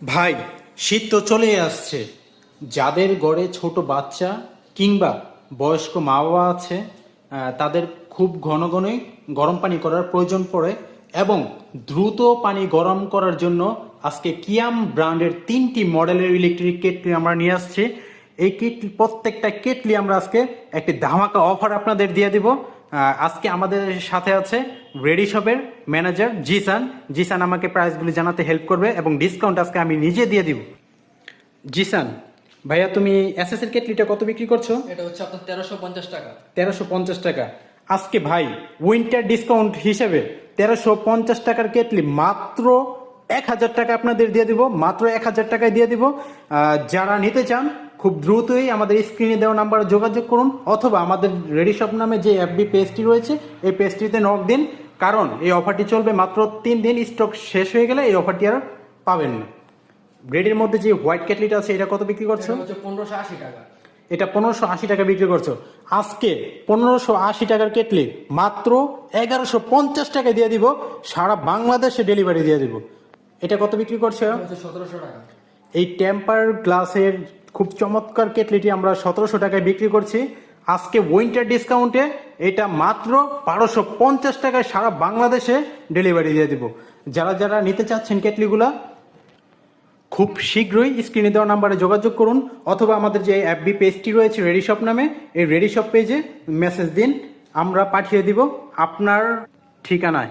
ভাই, শীত তো চলে আসছে। যাদের গড়ে ছোট বাচ্চা কিংবা বয়স্ক মা বাবা আছে তাদের খুব ঘন ঘনই গরম পানি করার প্রয়োজন পড়ে এবং দ্রুত পানি গরম করার জন্য আজকে কিয়াম ব্র্যান্ডের তিনটি মডেলের ইলেকট্রিক কেটলি আমরা নিয়ে আসছি। এই কেটলি প্রত্যেকটা কেটলি আমরা আজকে একটি ধামাকা অফার আপনাদের দিয়ে দিব। আজকে আমাদের সাথে আছে রেডি শপের ম্যানেজার জিসান। জিসান আমাকে প্রাইসগুলি জানাতে হেল্প করবে এবং ডিসকাউন্ট আজকে আমি নিজে দিয়ে দিব। জিসান ভাইয়া তুমি এসএস এর কেটলিটা কত বিক্রি করছ? এটা হচ্ছে আপনার তেরোশো পঞ্চাশ টাকা। তেরোশো পঞ্চাশ টাকা। আজকে ভাই উইন্টার ডিসকাউন্ট হিসেবে তেরোশো পঞ্চাশ টাকার কেটলি মাত্র এক হাজার টাকা আপনাদের দিয়ে দিব মাত্র এক হাজার টাকায় দিয়ে দিব। যারা নিতে চান খুব দ্রুতই আমাদের স্ক্রিনে দেওয়া নাম্বারে যোগাযোগ করুন অথবা আমাদের রেডি শপ নামে যে এফবি পেজটি রয়েছে এই পেজটিতে নক দিন কারণ এই অফারটি চলবে মাত্র তিন দিন স্টক শেষ হয়ে গেলে এই অফারটি আর পাবেন না। ব্রেডের মধ্যে যে হোয়াইট কেটলিটা আছে এটা কত বিক্রি করছ? পনেরোশো আশি টাকা। এটা পনেরোশো আশি টাকা বিক্রি করছ। আজকে পনেরোশো আশি টাকার কেটলি মাত্র এগারোশো পঞ্চাশ টাকা দিয়ে দিব সারা বাংলাদেশে ডেলিভারি দিয়ে দিব। এটা কত বিক্রি করছে? সতেরোশো টাকা। এই টেম্পার গ্লাসের খুব চমৎকার কেটলিটি আমরা সতেরোশো টাকায় বিক্রি করছি। আজকে উইন্টার ডিসকাউন্টে এটা মাত্র বারোশো পঞ্চাশ টাকায় সারা বাংলাদেশে ডেলিভারি দিয়ে দিব। যারা যারা নিতে চাচ্ছেন কেটলিগুলা খুব শীঘ্রই স্ক্রিনে দেওয়া নাম্বারে যোগাযোগ করুন অথবা আমাদের যে অ্যাপবি পেজটি রয়েছে রেডি শপ নামে এই রেডি শপ পেজে মেসেজ দিন আমরা পাঠিয়ে দিব আপনার ঠিকানায়।